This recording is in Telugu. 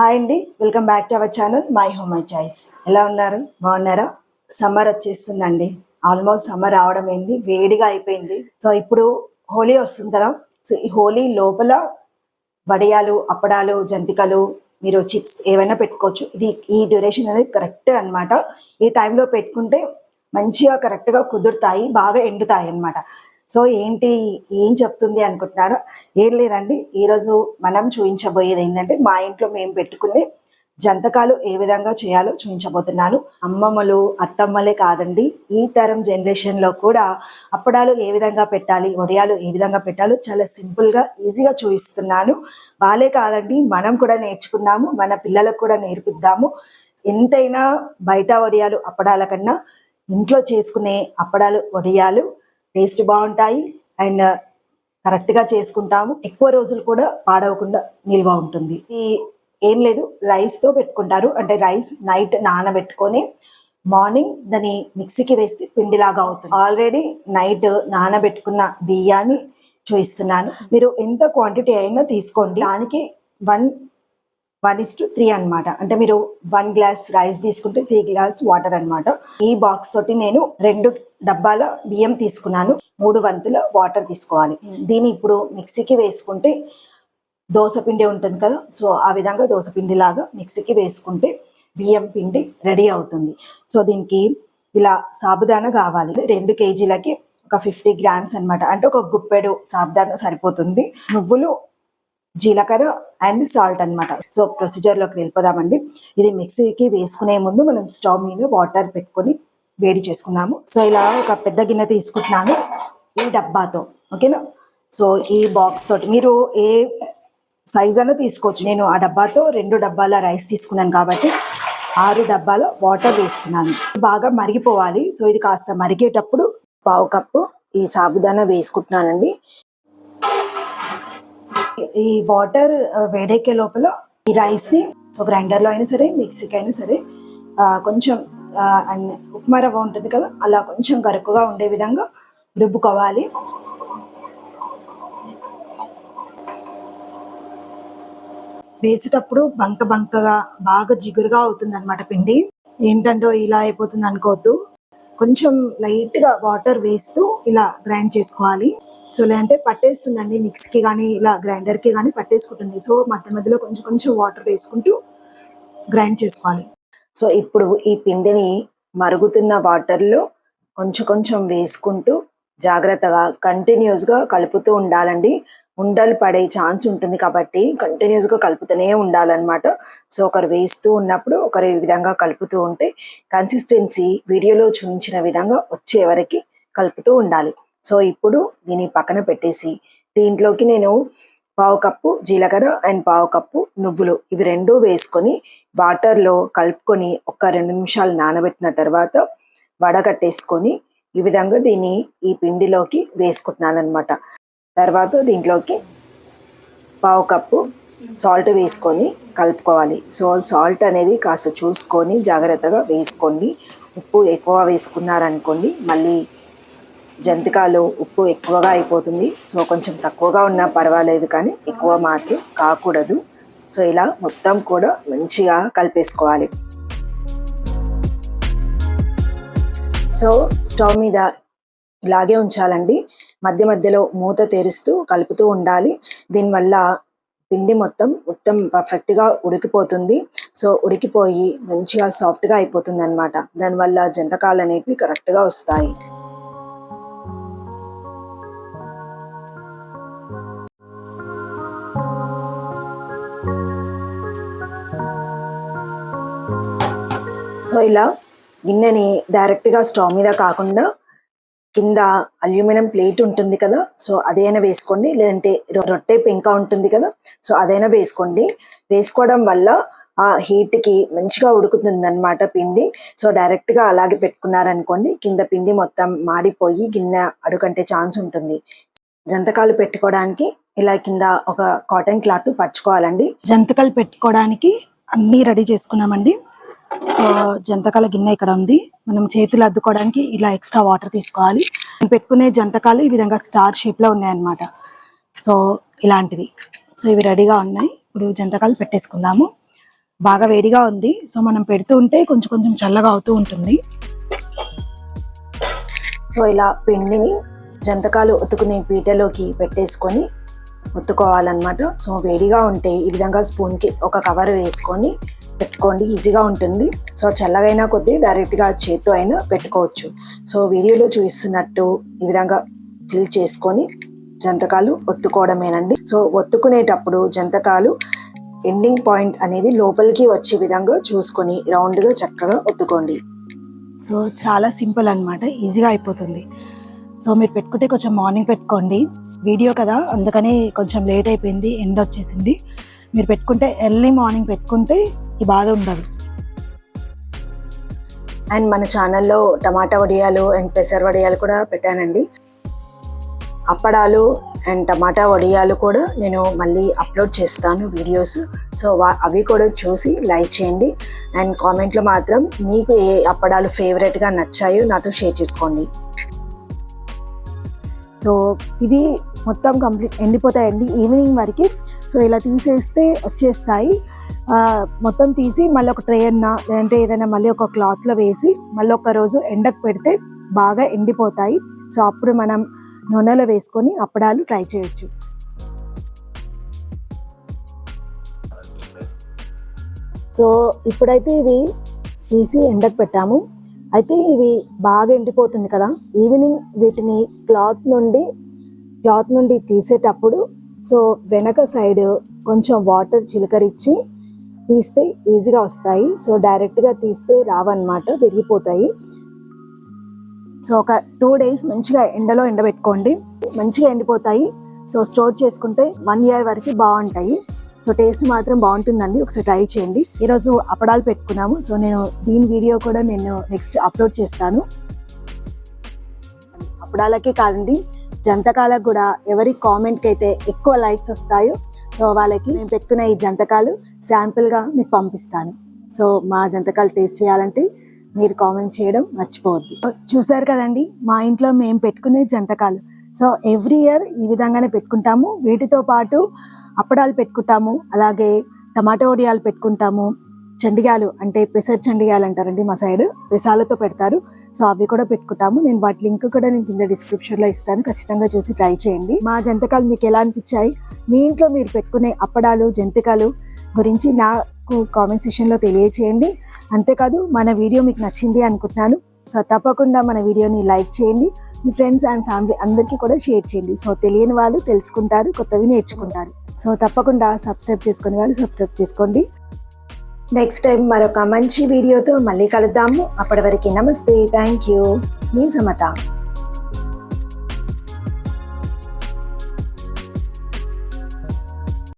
హాయ్ అండి welcome back to our channel my home my choice. ఎలా ఉన్నారు? బాగున్నారా? సమ్మర్ వచ్చేస్తుందండి. ఆల్మోస్ట్ సమ్మర్ రావడం ఏంది? వేడిగా అయిపోయింది. సో ఇప్పుడు హోలీ వస్తుంది కదా. సో ఈ హోలీ లోపల వడియాలు అప్పడాలు జంతికలు మీరు చిప్స్ ఏవైనా పెట్టుకోవచ్చు. ఇది ఈ డ్యూరేషన్ అనేది కరెక్ట్ అన్నమాట. ఈ టైంలో పెట్టుకుంటే మంచిగా కరెక్ట్గా కుదురుతాయి బాగా ఎండుతాయి అన్నమాట. సో ఏంటి ఏం చెప్తుంది అనుకుంటున్నారా ఏం లేదండి. ఈరోజు మనం చూపించబోయేది ఏంటంటే మా ఇంట్లో మేము పెట్టుకునే జంతకాలు ఏ విధంగా చేయాలో చూపించబోతున్నాను అమ్మమ్మలు అత్తమ్మలే కాదండి ఈ తరం జనరేషన్లో కూడా అప్పడాలు ఏ విధంగా పెట్టాలి వడియాలు ఏ విధంగా పెట్టాలో చాలా సింపుల్గా ఈజీగా చూపిస్తున్నాను వాళ్ళే కాదండి మనం కూడా నేర్చుకున్నాము మన పిల్లలకు కూడా నేర్పిద్దాము. ఎంతైనా బయట వడియాలు అప్పడాల కన్నా ఇంట్లో చేసుకునే అప్పడాలు వడియాలు టేస్ట్ బాగుంటాయి అండ్ కరెక్ట్గా చేసుకుంటాము. ఎక్కువ రోజులు కూడా పాడవకుండా నిల్వ ఉంటుంది. ఈ ఏం లేదు రైస్తో పెట్టుకుంటారు. అంటే రైస్ నైట్ నానబెట్టుకొని మార్నింగ్ దాన్ని మిక్సీకి వేస్తే పిండిలాగా అవుతుంది. ఆల్రెడీ నైట్ నానబెట్టుకున్న బియ్యాన్ని చూపిస్తున్నాను మీరు ఎంత క్వాంటిటీ అయినా తీసుకోండి. దానికి one one is to three అనమాట అంటే మీరు వన్ గ్లాస్ రైస్ తీసుకుంటే త్రీ గ్లాస్ వాటర్ అన్నమాట. ఈ బాక్స్ తోటి నేను రెండు డబ్బాల బియ్యం తీసుకున్నాను. మూడు వంతుల వాటర్ తీసుకోవాలి. దీన్ని ఇప్పుడు మిక్సీకి వేసుకుంటే దోస పిండి ఉంటుంది కదా సో ఆ విధంగా దోస పిండి లాగా మిక్సీకి వేసుకుంటే బియ్యం పిండి రెడీ అవుతుంది. సో దీనికి ఇలా సాబుదానా కావాలి. రెండు కేజీలకి ఒక ఫిఫ్టీ గ్రామ్స్ అన్నమాట. అంటే ఒక గుప్పెడు సాబుదానా సరిపోతుంది. నువ్వులు జీలకర్ర అండ్ సాల్ట్ అన్నమాట. సో ప్రొసీజర్లోకి వెళ్ళిపోదామండి. ఇది మిక్సీకి వేసుకునే ముందు మనం స్టవ్ మీద వాటర్ పెట్టుకొని వేడి చేసుకున్నాము. సో ఇలా ఒక పెద్ద గిన్నె తీసుకుంటున్నాను ఈ డబ్బాతో. ఓకేనా? సో ఈ బాక్స్ తోటి. మీరు ఏ సైజ్ అన్న తీసుకోవచ్చు. నేను ఆ డబ్బాతో రెండు డబ్బాల రైస్ తీసుకున్నాను కాబట్టి ఆరు డబ్బాల వాటర్ వేసుకున్నాను. బాగా మరిగిపోవాలి. సో ఇది కాస్త మరిగేటప్పుడు పావు కప్పు ఈ సాబుదానా వేసుకుంటున్నానండి. ఈ వాటర్ వేడెక్కే లోపల ఈ రైస్ని సో గ్రైండర్లో అయినా సరే మిక్సీకి అయినా సరే కొంచెం అండ్ ఉప్మా రవ్వ ఉంటుంది కదా అలా కొంచెం గరుకుగా ఉండే విధంగా రుబ్బుకోవాలి. వేసేటప్పుడు బంక బంకగా బాగా జిగురుగా అవుతుంది అనమాట పిండి. ఏంటంటో ఇలా అయిపోతుంది అనుకోవద్దు కొంచెం లైట్గా వాటర్ వేస్తూ ఇలా గ్రైండ్ చేసుకోవాలి. సో లేదంటే పట్టేస్తుందండి మిక్సీకి కానీ ఇలా గ్రైండర్కి కానీ పట్టేసుకుంటుంది. సో మధ్య మధ్యలో కొంచెం కొంచెం వాటర్ వేసుకుంటూ గ్రైండ్ చేసుకోవాలి. సో ఇప్పుడు ఈ పిండిని మరుగుతున్న వాటర్లో కొంచెం కొంచెం వేసుకుంటూ జాగ్రత్తగా కంటిన్యూస్గా కలుపుతూ ఉండాలండి. ఉండలు పడే ఛాన్స్ ఉంటుంది కాబట్టి కంటిన్యూస్గా కలుపుతూనే ఉండాలన్నమాట. సో ఒకరు వేస్తూ ఉన్నప్పుడు ఒకరు ఈ విధంగా కలుపుతూ ఉంటే కన్సిస్టెన్సీ వీడియోలో చూపించిన విధంగా వచ్చే వరకు కలుపుతూ ఉండాలి. సో ఇప్పుడు దీన్ని పక్కన పెట్టేసి దీంట్లోకి నేను పావు కప్పు జీలకర్ర అండ్ పావు కప్పు నువ్వులు ఇవి రెండు వేసుకొని వాటర్లో కలుపుకొని ఒక రెండు నిమిషాలు నానబెట్టిన తర్వాత వడగట్టేసుకొని ఈ విధంగా దీన్ని ఈ పిండిలోకి వేసుకుంటున్నాను అనమాట తర్వాత దీంట్లోకి పావు కప్పు సాల్ట్ వేసుకొని కలుపుకోవాలి. సో సాల్ట్ అనేది కాస్త చూసుకొని జాగ్రత్తగా వేసుకోండి. ఉప్పు ఎక్కువ వేసుకున్నారనుకోండి మళ్ళీ జంతికాలు ఉప్పు ఎక్కువగా అయిపోతుంది. సో కొంచెం తక్కువగా ఉన్నా పర్వాలేదు కానీ ఎక్కువ మాత్రం కాకూడదు. సో ఇలా మొత్తం కూడా మంచిగా కలిపేసుకోవాలి. సో స్టవ్ మీద ఇలాగే ఉంచాలండి. మధ్య మధ్యలో మూత తెరుస్తూ కలుపుతూ ఉండాలి. దీనివల్ల పిండి మొత్తం మొత్తం పర్ఫెక్ట్గా ఉడికిపోతుంది. సో ఉడికిపోయి మంచిగా సాఫ్ట్గా అయిపోతుంది అనమాట దానివల్ల జంతకాలు అనేవి కరెక్ట్గా వస్తాయి. సో ఇలా గిన్నెని డైరెక్ట్గా స్టవ్ మీద కాకుండా కింద అల్యూమినియం ప్లేట్ ఉంటుంది కదా సో అదైనా వేసుకోండి. లేదంటే రొట్టె పెంక ఉంటుంది కదా సో అదైనా వేసుకోండి. వేసుకోవడం వల్ల ఆ హీట్కి మంచిగా ఉడుకుతుంది అనమాట పిండి. సో డైరెక్ట్గా అలాగే పెట్టుకున్నారనుకోండి కింద పిండి మొత్తం మాడిపోయి గిన్నె అడుగంటే ఛాన్స్ ఉంటుంది. జంతకాలు పెట్టుకోవడానికి ఇలా కింద ఒక కాటన్ క్లాత్ పరుచుకోవాలండి జంతకాలు పెట్టుకోవడానికి అన్ని రెడీ చేసుకున్నామండి. సో జంతకాల గిన్నె ఇక్కడ ఉంది. మనం చేతులు అద్దుకోవడానికి ఇలా ఎక్స్ట్రా వాటర్ తీసుకోవాలి. పెట్టుకునే జంతకాలు ఈ విధంగా స్టార్ షేప్లో ఉన్నాయన్నమాట. సో ఇలాంటిది. సో ఇవి రెడీగా ఉన్నాయి. ఇప్పుడు జంతకాలు పెట్టేసుకుందాము. బాగా వేడిగా ఉంది. సో మనం పెడుతూ ఉంటే కొంచెం కొంచెం చల్లగా అవుతూ ఉంటుంది. సో ఇలా పిండిని జంతకాలు ఒత్తుకునే పీటలోకి పెట్టేసుకొని ఒత్తుకోవాలన్నమాట సో వేడిగా ఉంటే ఈ విధంగా స్పూన్కి ఒక కవర్ వేసుకొని పెట్టుకోండి ఈజీగా ఉంటుంది. సో చల్లగైనా కొద్దీ డైరెక్ట్గా చేత్తో అయినా పెట్టుకోవచ్చు. సో వీడియోలో చూపిస్తున్నట్టు ఈ విధంగా ఫిల్ చేసుకొని జంతకాలు ఒత్తుకోవడమేనండి. సో ఒత్తుకునేటప్పుడు జంతకాలు ఎండింగ్ పాయింట్ అనేది లోపలికి వచ్చే విధంగా చూసుకొని రౌండ్గా చక్కగా ఒత్తుకోండి. సో చాలా సింపుల్ అనమాట ఈజీగా అయిపోతుంది. సో మీరు పెట్టుకుంటే కొంచెం మార్నింగ్ పెట్టుకోండి. వీడియో కదా అందుకని కొంచెం లేట్ అయిపోయింది ఎండ్ వచ్చేసింది. మీరు పెట్టుకుంటే ఎర్లీ మార్నింగ్ పెట్టుకుంటే ఈ బాధ ఉండదు. అండ్ మన ఛానల్లో టమాటా వడియాలు అండ్ పెసర వడియాలు కూడా పెట్టానండి. అప్పడాలు అండ్ టమాటా వడియాలు కూడా నేను మళ్ళీ అప్లోడ్ చేస్తాను వీడియోస్. సో వా- అవి కూడా చూసి లైక్ చేయండి. అండ్ కామెంట్లో మాత్రం మీకు ఏ అప్పడాలు ఫేవరెట్గా నచ్చాయో నాతో షేర్ చేసుకోండి. సో ఇది మొత్తం కంప్లీట్ ఎండిపోతాయండి ఈవినింగ్ వరకు. సో ఇలా తీసేస్తే వచ్చేస్తాయి. మొత్తం తీసి మళ్ళీ ఒక ట్రే అన్న లేదంటే ఏదైనా మళ్ళీ ఒక క్లాత్లో వేసి మళ్ళీ ఒక రోజు ఎండకు పెడితే బాగా ఎండిపోతాయి. సో అప్పుడు మనం నూనెలో వేసుకొని అప్పడాలు ట్రై చేయొచ్చు. సో ఇప్పుడైతే ఇవి తీసి ఎండకు పెట్టాము. అయితే ఇవి బాగా ఎండిపోతుంది కదా. ఈవినింగ్ వీటిని క్లాత్ నుండి క్లాత్ నుండి తీసేటప్పుడు సో వెనక సైడ్ కొంచెం వాటర్ చిలకరిచ్చి తీస్తే ఈజీగా వస్తాయి. సో డైరెక్ట్గా తీస్తే రావన్నమాట విరిగిపోతాయి సో ఒక టూ డేస్ మంచిగా ఎండలో ఎండబెట్టుకోండి. మంచిగా ఎండిపోతాయి. సో స్టోర్ చేసుకుంటే వన్ ఇయర్ వరకు బాగుంటాయి. సో టేస్ట్ మాత్రం బాగుంటుందండి. ఒకసారి ట్రై చేయండి. ఈరోజు అప్పడాలు పెట్టుకున్నాము. సో నేను దీని వీడియో కూడా నేను నెక్స్ట్ అప్లోడ్ చేస్తాను. అప్పడాలకే కాదండి జంతకాలకు కూడా ఎవరి కామెంట్కి అయితే ఎక్కువ లైక్స్ వస్తాయో సో వాళ్ళకి నేను పెట్టుకున్న ఈ జంతకాలు శాంపుల్గా మీకు పంపిస్తాను. సో మా జంతకాలు టేస్ట్ చేయాలంటే మీరు కామెంట్ చేయడం మర్చిపోవద్దు. చూసారు కదండి మా ఇంట్లో మేము పెట్టుకునే జంతకాలు. సో ఎవ్రీ ఇయర్ ఈ విధంగానే పెట్టుకుంటాము. వీటితో పాటు అప్పడాలు పెట్టుకుంటాము అలాగే టమాటో వడియాలు పెట్టుకుంటాము చండిగాలు అంటే పెసర్ చండిగాలు అంటారండి మా సైడ్. పెసాలతో పెడతారు. సో అవి కూడా పెట్టుకుంటాము. నేను వాటి లింక్ కూడా నేను కింద డిస్క్రిప్షన్లో ఇస్తాను. ఖచ్చితంగా చూసి ట్రై చేయండి. మా జంతకాలు మీకు ఎలా అనిపించాయి? మీ ఇంట్లో మీరు పెట్టుకునే అప్పడాలు జంతికలు గురించి నాకు కామెంట్ సెషన్లో తెలియచేయండి. అంతేకాదు మన వీడియో మీకు నచ్చింది అనుకుంటున్నాను. సో తప్పకుండా మన వీడియోని లైక్ చేయండి. మీ ఫ్రెండ్స్ అండ్ ఫ్యామిలీ అందరికీ కూడా షేర్ చేయండి. సో తెలియని వాళ్ళు తెలుసుకుంటారు కొత్తవి నేర్చుకుంటారు. సో తప్పకుండా సబ్స్క్రైబ్ చేసుకునే వాళ్ళు సబ్స్క్రైబ్ చేసుకోండి. నెక్స్ట్ టైం మరొక మంచి వీడియోతో మళ్ళీ కలుద్దాము. అప్పటి వరకు నమస్తే. థ్యాంక్ యూ మీ సమత.